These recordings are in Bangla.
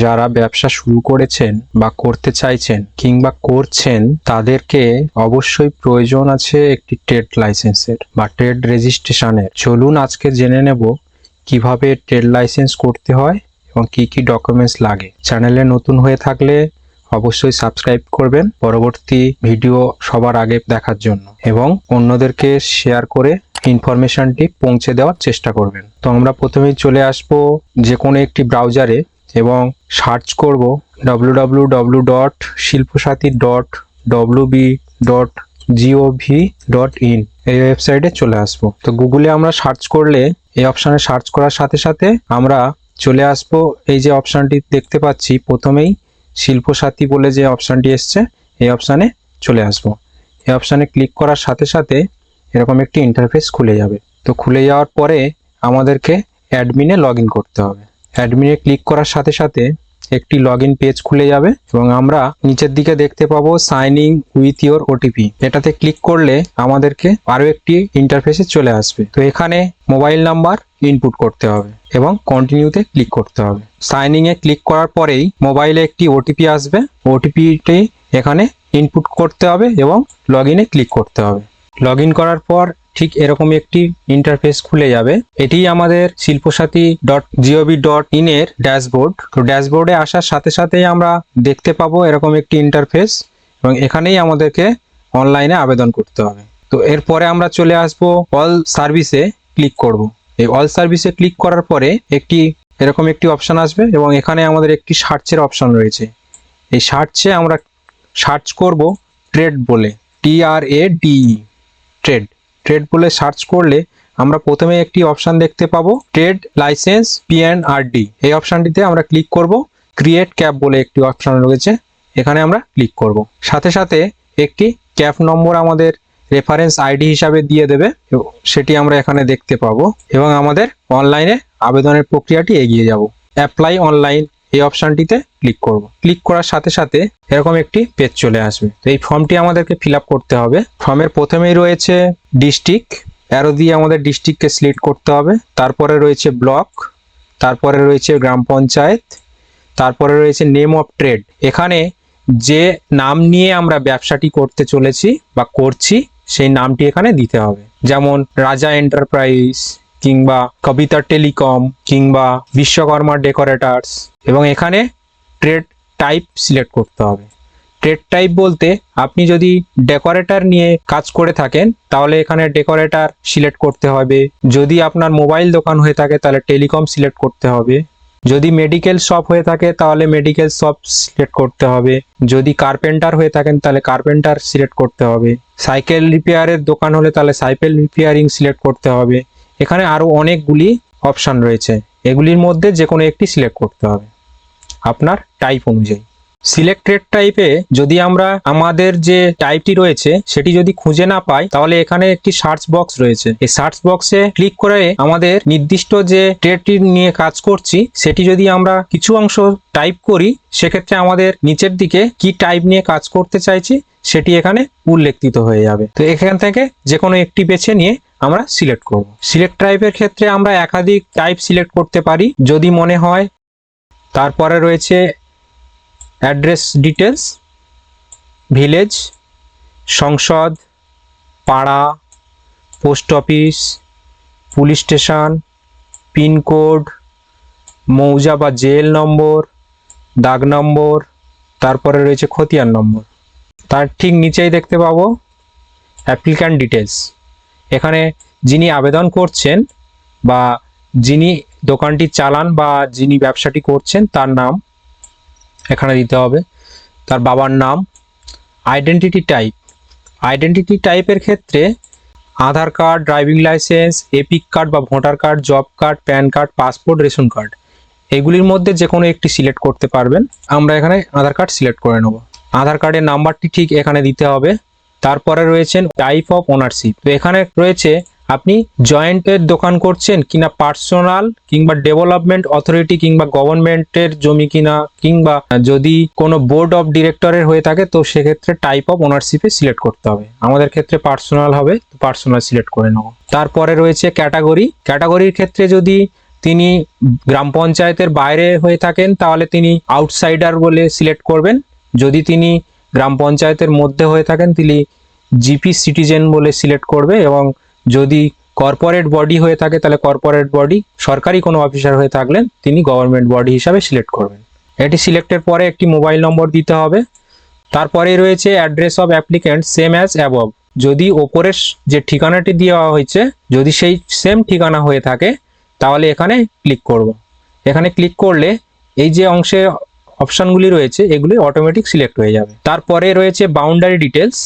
যারা ব্যবসা শুরু করেছেন বা করতে চাইছেন কিংবা করছেন, তাদেরকে অবশ্যই প্রয়োজন আছে একটি ট্রেড লাইসেন্সের বা ট্রেড রেজিস্ট্রেশনের। চলুন আজকে জেনে নেব কীভাবে ট্রেড লাইসেন্স করতে হয় এবং কি কি ডকুমেন্টস লাগে। চ্যানেলে নতুন হয়ে থাকলে অবশ্যই সাবস্ক্রাইব করবেন পরবর্তী ভিডিও সবার আগে দেখার জন্য এবং অন্যদেরকে শেয়ার করে ইনফরমেশনটি পৌঁছে দেওয়ার চেষ্টা করবেন। তো আমরা প্রথমেই চলে আসব যে কোনো একটি ব্রাউজারে এবং সার্চ করব www.শিল্পসাথী dot Shilpasathi dot WB dot GOV dot in এই ওয়েবসাইটে চলে আসব। তো গুগলে আমরা সার্চ করলে এই অপশানে সার্চ করার সাথে সাথে আমরা চলে আসব। এই যে অপশানটি দেখতে পাচ্ছি, প্রথমেই শিল্পসাথী বলে যে অপশানটি এসছে, এই অপশানে চলে আসব। এই অপশানে ক্লিক করার সাথে সাথে এরকম একটি ইন্টারফেস খুলে যাবে। তো খুলে যাওয়ার পরে আমাদেরকে অ্যাডমিনে লগ করতে হবে। অ্যাডমিনে ক্লিক করার সাথে সাথে একটি লগ পেজ খুলে যাবে এবং আমরা নিচের দিকে দেখতে পাবো sign in with your OTP এটাতে ক্লিক করলে আমাদেরকে আরও একটি ইন্টারফেসে চলে আসবে। তো এখানে মোবাইল নাম্বার ইনপুট করতে হবে এবং কন্টিনিউতে ক্লিক করতে হবে। সাইনিং এ ক্লিক করার পরেই মোবাইলে একটি ওটিপি আসবে। ওটিপিটি এখানে ইনপুট করতে হবে এবং লগ ক্লিক করতে হবে। লগ করার পর ঠিক এরকম একটি ইন্টারফেস খুলে যাবে। এটি আমাদের Shilpasathi dot GOV dot in এর ড্যাশবোর্ড তো ড্যাশবোর্ডে আসার সাথে সাথেই আমরা দেখতে পাবো এরকম একটি ইন্টারফেস এবং এখানেই আমাদেরকে অনলাইনে আবেদন করতে হবে। তো এরপরে আমরা চলে আসব অল সার্ভিসে ক্লিক করব। এই অল সার্ভিসে ক্লিক করার পরে একটি, এরকম একটি অপশন আসবে এবং এখানে আমাদের একটি সার্চের অপশন রয়েছে। এই সার্চে আমরা সার্চ করব ট্রেড বলে। T R A D trade trade বলে সার্চ করলে আমরা প্রথমে একটি অপশন দেখতে পাবো, ট্রেড লাইসেন্স পিএনআরডি এই অপশনটিতে আমরা ক্লিক করব, ক্রিয়েট ক্যাপ বলে একটি অপশন রয়েছে, এখানে আমরা ক্লিক করব। সাথে সাথে একটি ক্যাপ নম্বর আমাদের রেফারেন্স আইডি হিসাবে দিয়ে দেবে সেটি আমরা এখানে দেখতে পাবো, এবং আমাদের অনলাইনে আবেদনের প্রক্রিয়াটি এগিয়ে যাব। অ্যাপ্লাই অনলাইন এই অপশানটিতে ক্লিক করব। ক্লিক করার সাথে সাথে এরকম একটি পেজ চলে আসবে। তো এই ফর্মটি আমাদেরকে ফিল করতে হবে। ফর্মের প্রথমেই রয়েছে ডিস্ট্রিক্ট অ্যারো দিয়ে আমাদের ডিস্ট্রিক্টকে সিলেক্ট করতে হবে। তারপরে রয়েছে ব্লক তারপরে রয়েছে গ্রাম পঞ্চায়েত, তারপরে রয়েছে নেম অফ ট্রেড এখানে যে নাম নিয়ে আমরা ব্যবসাটি করতে চলেছি বা করছি, সেই নামটি এখানে দিতে হবে। যেমন রাজা এন্টারপ্রাইজ কিংবা কবিতা টেলিকম কিংবা বিশ্বকর্মা ডেকোরেটার্স এবং এখানে ট্রেড টাইপ সিলেক্ট করতে হবে। ট্রেড টাইপ বলতে আপনি যদি ডেকোরেটর নিয়ে কাজ করে থাকেন, তাহলে এখানে ডেকোরেটার সিলেক্ট করতে হবে। যদি আপনার মোবাইল দোকান হয়ে থাকে, তাহলে টেলিকম সিলেক্ট করতে হবে। যদি মেডিকেল শপ হয়ে থাকে, তাহলে মেডিকেল শপ সিলেক্ট করতে হবে। যদি কার্পেন্টার হয়ে থাকেন, তাহলে কার্পেন্টার সিলেক্ট করতে হবে। সাইকেল রিপেয়ারের দোকান হলে তাহলে সাইকেল রিপেয়ারিং সিলেক্ট করতে হবে। এখানে আরও অনেকগুলি অপশান রয়েছে। এগুলির মধ্যে যে কোনো একটি সিলেক্ট করতে হবে। আপনার টাইপ অনুযায়ী। সিলেক্টেড টাইপে যদি আমরা আমাদের যে টাইপটি রয়েছে, সেটি যদি খুঁজে না পাই, তাহলে এখানে একটি সার্চ বক্স রয়েছে। এই সার্চ বক্সে ক্লিক করে আমাদের নির্দিষ্ট যে ট্রেডটি নিয়ে কাজ করছি, সেটি যদি আমরা কিছু অংশ টাইপ করি, সেক্ষেত্রে আমাদের নিচের দিকে কি টাইপ নিয়ে কাজ করতে চাইছি, সেটি এখানে উল্লেখিত হয়ে যাবে। তো এখান থেকে যে কোনো একটি বেছে নিয়ে আমরা সিলেক্ট করব। সিলেক্ট টাইপের ক্ষেত্রে আমরা একাধিক টাইপ সিলেক্ট করতে পারি। যদি মনে হয় তারপরে রয়েছে অ্যাড্রেস ডিটেলস ভিলেজ সংসদ, পাড়া post office police station pincode মৌজা বা জেল নম্বর দাগ নম্বর তারপরে রয়েছে খতিয়ান নম্বর তার ঠিক নিচেই দেখতে পাবো অ্যাপ্লিক্যান্ট ডিটেলস এখানে যিনি আবেদন করছেন বা যিনি দোকানটি চালান বা যিনি ব্যবসাটি করছেন, তার নাম এখানে দিতে হবে। তার বাবার নাম আইডেন্টিটি টাইপ আইডেন্টিটি টাইপের ক্ষেত্রে Aadhaar card driving licence EPIC card বা voter card job card PAN card passport ration card এগুলির মধ্যে যে কোনো একটি সিলেক্ট করতে পারবেন। আমরা এখানে আধার কার্ড সিলেক্ট করে নেব। আধার কার্ডের নাম্বারটি ঠিক এখানে দিতে হবে। তারপরে রয়েছেন টাইপ অফ ওনারশিপ তো এখানে রয়েছে, আপনি জয়েন্টের দোকান করছেন কিনা পার্সোনাল কিংবা ডেভেলপমেন্ট অথরিটি কিংবা গভর্নমেন্টের জমি কিনা, কিংবা যদি কোনো বোর্ড অফ ডিরেক্টরের হয়ে থাকে, তো সেক্ষেত্রে টাইপ অফ ওনারশিপে সিলেক্ট করতে হবে। আমাদের ক্ষেত্রে পার্সোনাল হবে, তো পার্সোনাল সিলেক্ট করে নেব। তারপরে রয়েছে ক্যাটাগরি ক্যাটাগরির ক্ষেত্রে যদি তিনি গ্রাম পঞ্চায়েতের বাইরে হয়ে থাকেন, তাহলে তিনি আউটসাইডার বলে সিলেক্ট করবেন। যদি তিনি গ্রাম পঞ্চায়েতের মধ্যে হয়ে থাকেন, তিনি জিপি সিটিজেন বলে সিলেক্ট করবে এবং যদি কর্পোরেট বডি হয়ে থাকে, তাহলে কর্পোরেট বডি সরকারি কোনো অফিসার হয়ে থাকলেন, তিনি গভর্নমেন্ট বডি হিসাবে সিলেক্ট করবেন। এটি সিলেক্টের পরে একটি মোবাইল নম্বর দিতে হবে। তারপরে রয়েছে address of applicant same as above যদি ওপরের যে ঠিকানাটি দেওয়া হয়েছে, যদি সেই সেম ঠিকানা হয়ে থাকে, তাহলে এখানে ক্লিক করব। এখানে ক্লিক করলে এই যে অংশে অপশনগুলি রয়েছে, এগুলি অটোমেটিক সিলেক্ট হয়ে যাবে। তারপরে রয়েছে বাউন্ডারি ডিটেলস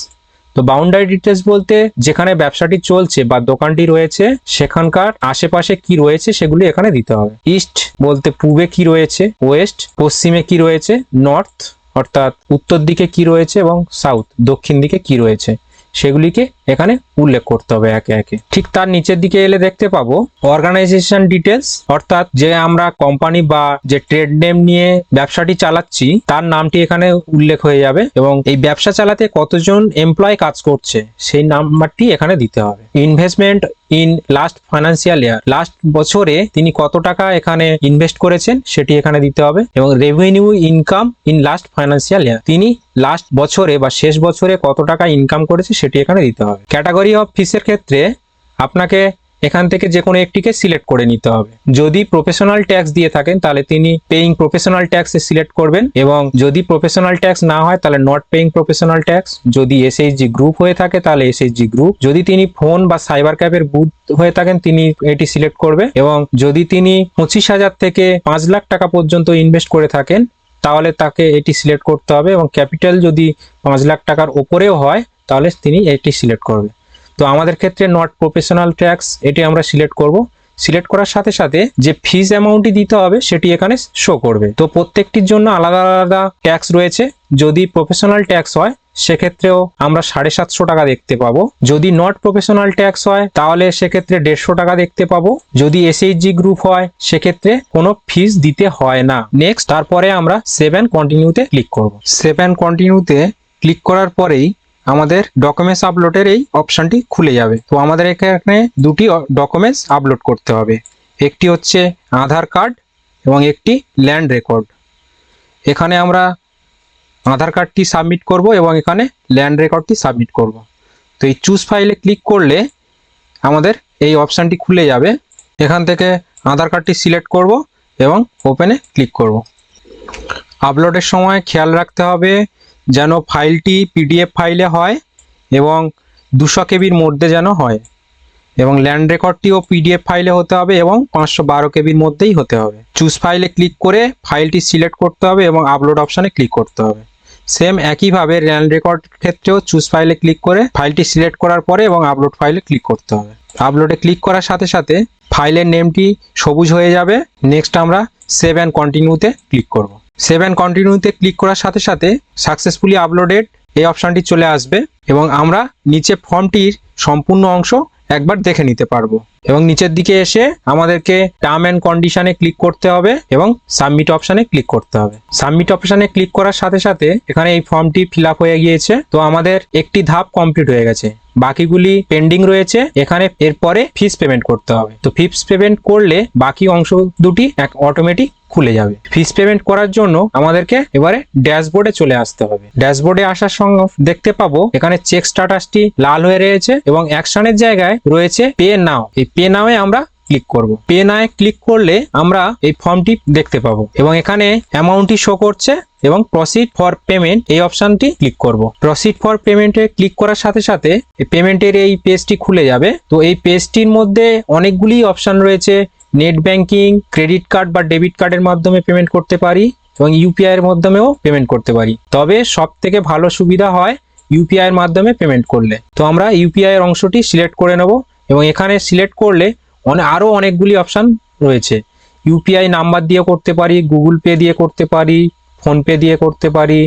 তো বাউন্ডারি ডিটেলস বলতে যেখানে ব্যবসাটি চলছে বা দোকানটি রয়েছে, সেখানকার আশেপাশে কি রয়েছে সেগুলি এখানে দিতে হবে। ইস্ট বলতে পূবে কি রয়েছে ওয়েস্ট পশ্চিমে কি রয়েছে নর্থ অর্থাৎ উত্তর দিকে কি রয়েছে এবং সাউথ দক্ষিণ দিকে কি রয়েছে, সেগুলিকে এখানে উল্লেখ করতে হবে একে একে। ঠিক তার নিচের দিকে এলে দেখতে পাবো অর্গানাইজেশন ডিটেলস অর্থাৎ যে আমরা কোম্পানি বা যে ট্রেড নেম নিয়ে ব্যবসাটি চালাচ্ছি, তার নামটি এখানে উল্লেখ হয়ে যাবে এবং এই ব্যবসা চালাতে কতজন এমপ্লয় কাজ করছে, সেই নাম্বারটি এখানে দিতে হবে। Investment in last financial year last বছরে তিনি কত টাকা এখানে ইনভেস্ট করেছেন, সেটি এখানে দিতে হবে এবং revenue income in last financial year তিনি লাস্ট বছরে বা শেষ বছরে কত টাকা ইনকাম করেছে, সেটি এখানে দিতে হবে। ক্যাটাগরি অফ ফিসের ক্ষেত্রে আপনাকে এখান থেকে যে কোনো একটিকে সিলেক্ট করে নিতে হবে। যদি প্রফেশনাল ট্যাক্স দিয়ে থাকেন, তাহলে তিনি পেইং প্রফেশনাল ট্যাক্সে সিলেক্ট করবেন এবং যদি প্রফেশনাল ট্যাক্স না হয়, তাহলে নট পেইং প্রফেশনাল ট্যাক্স। যদি এসএইচজি গ্রুপ হয়ে থাকে, তাহলে এসএইচজি গ্রুপ যদি তিনি ফোন বা সাইবার ক্যাফের বুথ হয়ে থাকেন, তিনি এটি সিলেক্ট করবে এবং যদি তিনি পঁচিশ হাজার থেকে পাঁচ লাখ টাকা পর্যন্ত ইনভেস্ট করে থাকেন, তাহলে তাকে এটি সিলেক্ট করতে হবে এবং ক্যাপিটাল যদি পাঁচ লাখ টাকার ওপরেও হয় তাহলে তিনি এটি সিলেক্ট করবে তো আমাদের ক্ষেত্রে নট প্রফেশনাল ট্যাক্স এটি আমরা সিলেক্ট করব। সিলেক্ট করার সাথে সাথে যে ফিজ অ্যামাউন্টটি দিতে হবে, সেটি এখানে শো করবে। তো প্রত্যেকটির জন্য আলাদা আলাদা ট্যাক্স রয়েছে। যদি প্রফেশনাল ট্যাক্স হয়, সেক্ষেত্রেও আমরা সাড়ে সাতশো টাকা দেখতে পাবো। যদি নট প্রফেশনাল ট্যাক্স হয়, তাহলে সেক্ষেত্রে দেড়শো টাকা দেখতে পাবো। যদি এসএইচজি গ্রুপ হয়, সেক্ষেত্রে কোনো ফিস দিতে হয় না। নেক্সট তারপরে আমরা সেভেন কন্টিনিউতে ক্লিক করব। সেভেন কন্টিনিউতে ক্লিক করার পরেই আমাদের ডকুমেন্টস আপলোডের এই অপশনটি খুলে যাবে। তো আমাদের এখানে দুটি ডকুমেন্টস আপলোড করতে হবে। একটি হচ্ছে আধার কার্ড এবং একটি ল্যান্ড রেকর্ড এখানে আমরা আধার কার্ডটি সাবমিট করব এবং এখানে ল্যান্ড রেকর্ডটি সাবমিট করব। তো এই চুজ ফাইলে ক্লিক করলে আমাদের এই অপশানটি খুলে যাবে। এখান থেকে আধার কার্ডটি সিলেক্ট করব এবং ওপেনে ক্লিক করব। আপলোডের সময় খেয়াল রাখতে হবে। যেন ফাইলটি পিডিএফ ফাইলে হয় এবং দুশো কেবির মধ্যে যেন হয় এবং ল্যান্ড রেকর্ডটিও পিডিএফ ফাইলে হতে হবে এবং পাঁচশো বারো কেবির মধ্যেই হতে হবে। চুজ ফাইলে ক্লিক করে ফাইলটি সিলেক্ট করতে হবে এবং আপলোড অপশানে ক্লিক করতে হবে। সেম একইভাবে ল্যান্ড রেকর্ড ক্ষেত্রেও চুজ ফাইলে ক্লিক করে ফাইলটি সিলেক্ট করার পরে এবং আপলোড ফাইলে ক্লিক করতে হবে। আপলোডে ক্লিক করার সাথে সাথে ফাইলের নেমটি সবুজ হয়ে যাবে। নেক্সট আমরা সেভ অ্যান্ড কন্টিনিউতে ক্লিক করব। সেভ অ্যান্ড কন্টিনিউতে ক্লিক করার সাথে সাথে সাকসেসফুলি আপলোডেড এই অপশানটি চলে আসবে এবং আমরা নিচে ফর্মটির সম্পূর্ণ অংশ একবার দেখে নিতে পারব। এবং নিচের দিকে এসে আমাদেরকে টার্ম অ্যান্ড কন্ডিশনে ক্লিক করতে হবে এবং সাবমিট অপশানে ক্লিক করতে হবে। সাবমিট অপশানে ক্লিক করার সাথে সাথে এখানে এই ফর্মটি ফিল হয়ে গিয়েছে। তো আমাদের একটি ধাপ কমপ্লিট হয়ে গেছে। বাকিগুলি পেন্ডিং রয়েছে। এখানে এরপরে ফিস পেমেন্ট করতে হবে। তো ফিস পেমেন্ট করলে বাকি অংশ দুটি এক অটোমেটিক খুলে যাবে। ফিস পেমেন্ট করার জন্য আমাদেরকে এবারে ড্যাশবোর্ডে চলে আসতে হবে। ড্যাশবোর্ডে আসার সঙ্গে দেখতে পাবো এখানে চেক স্ট্যাটাসটি লাল হয়ে রয়েছে এবং অ্যাকশনের জায়গায় রয়েছে পে নাও এই পে নাওয়ে আমরা ক্লিক করব। পে নায়ে ক্লিক করলে আমরা এই ফর্মটি দেখতে পাবো এবং এখানে অ্যামাউন্টটি শো করছে এবং প্রসিড ফর পেমেন্ট এই অপশনটি ক্লিক করব। প্রসিড ফর পেমেন্টে ক্লিক করার সাথে সাথে পেমেন্টের এই পেজটি খুলে যাবে। তো এই পেজটির মধ্যে অনেকগুলি অপশন রয়েছে। নেট ব্যাংকিং ক্রেডিট কার্ড বা ডেবিট কার্ডের মাধ্যমে পেমেন্ট করতে পারি এবং ইউপিআই এর মাধ্যমেও পেমেন্ট করতে পারি। তবে সব থেকে ভালো সুবিধা হয় ইউপিআই এর মাধ্যমে পেমেন্ট করলে। তো আমরা ইউপিআই এর অংশটি সিলেক্ট করে নেব। এবং এখানে সিলেক্ট করলে অনেক আরও অনেকগুলি অপশান রয়েছে। ইউপিআই নাম্বার দিয়ে করতে পারি গুগল পে দিয়ে করতে পারি ফোনপে দিয়ে করতে পারি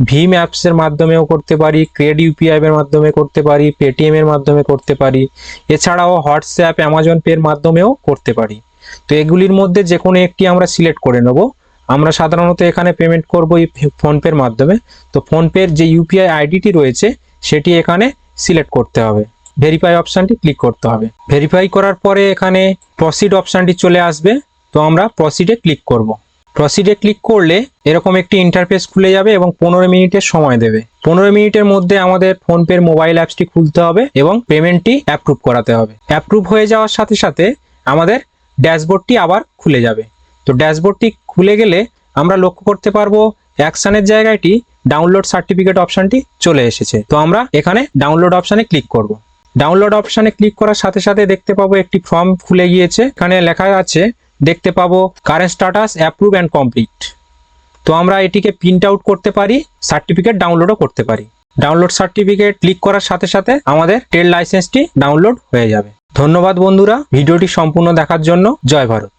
ভীম অ্যাপসের মাধ্যমেও করতে পারি ক্রেড ইউপিআই এর মাধ্যমে করতে পারি পেটিএম এর মাধ্যমে করতে পারি। এছাড়াও হোয়াটসঅ্যাপ অ্যামাজন পের মাধ্যমেও করতে পারি। তো এগুলির মধ্যে যে কোনো একটি আমরা সিলেক্ট করে নেব। আমরা সাধারণত এখানে পেমেন্ট করব এই ফোনপের মাধ্যমে। তো ফোনপের যে ইউপিআই আইডিটি রয়েছে, সেটি এখানে সিলেক্ট করতে হবে। ভেরিফাই অপশানটি ক্লিক করতে হবে। ভেরিফাই করার পরে এখানে প্রসিড অপশানটি চলে আসবে, তো আমরা প্রসিডে ক্লিক করব। প্রসিডে ক্লিক করলে এরকম একটি ইন্টারফেস খুলে যাবে এবং পনেরো মিনিটের সময় দেবে। পনেরো মিনিটের মধ্যে আমাদের ফোনপের মোবাইল অ্যাপসটি খুলতে হবে এবং পেমেন্টটি অ্যাপ্রুভ করাতে হবে। অ্যাপ্রুভ হয়ে যাওয়ার সাথে সাথে আমাদের ড্যাশবোর্ডটি আবার খুলে যাবে। তো ড্যাশবোর্ডটি খুলে গেলে আমরা লক্ষ্য করতে পারব অ্যাকশনের জায়গাটি ডাউনলোড সার্টিফিকেট অপশানটি চলে এসেছে। তো আমরা এখানে ডাউনলোড অপশানে ক্লিক করব। ডাউনলোড অপশনে ক্লিক করার সাথে সাথে দেখতে পাবো একটি ফর্ম খুলে গিয়েছে। এখানে লেখা আছে, দেখতে পাবো current status approve and complete তো আমরা এটিকে প্রিন্ট আউট করতে পারি সার্টিফিকেট ডাউনলোডও করতে পারি। ডাউনলোড সার্টিফিকেট ক্লিক করার সাথে সাথে আমাদের ট্রেড লাইসেন্সটি ডাউনলোড হয়ে যাবে। ধন্যবাদ বন্ধুরা, ভিডিওটি সম্পূর্ণ দেখার জন্য জয় ভারত।